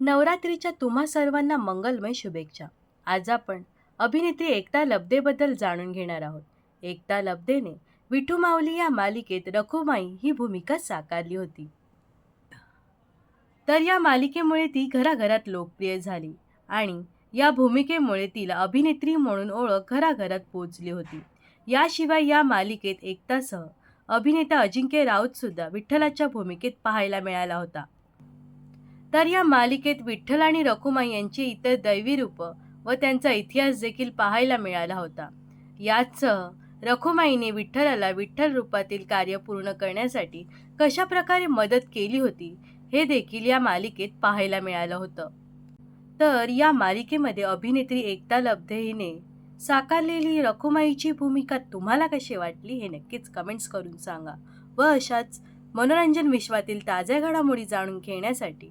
नवरात्रीच्या तुम्हा सर्वांना मंगलमय शुभेच्छा. आज आपण अभिनेत्री एकता लब्देबद्दल जाणून घेणार आहोत. एकता लब्देने विठू माऊली या मालिकेत रखुमाई ही भूमिका साकारली होती. तर या मालिकेमुळे ती घराघरात लोकप्रिय झाली आणि या भूमिकेमुळे तिला अभिनेत्री म्हणून ओळख घराघरात पोचली होती. याशिवाय या मालिकेत एकतासह अभिनेता अजिंक्य राऊतसुद्धा विठ्ठलाच्या भूमिकेत पाहायला मिळाला होता. तर या मालिकेत विठ्ठल आणि रखुमाई यांची इतर दैवी रूपं व त्यांचा इतिहास देखील पाहायला मिळाला होता. याचसह रखुमाईने विठ्ठलाला विठ्ठल रूपातील कार्य पूर्ण करण्यासाठी कशा प्रकारे मदत केली होती हे देखील या मालिकेत पाहायला मिळालं होतं. तर या मालिकेमध्ये अभिनेत्री एकता लब्धे हिने साकारलेली रखुमाईची भूमिका तुम्हाला कशी वाटली हे नक्कीच कमेंट्स करून सांगा. व अशाच मनोरंजन विश्वातील ताज्या घडामोडी जाणून घेण्यासाठी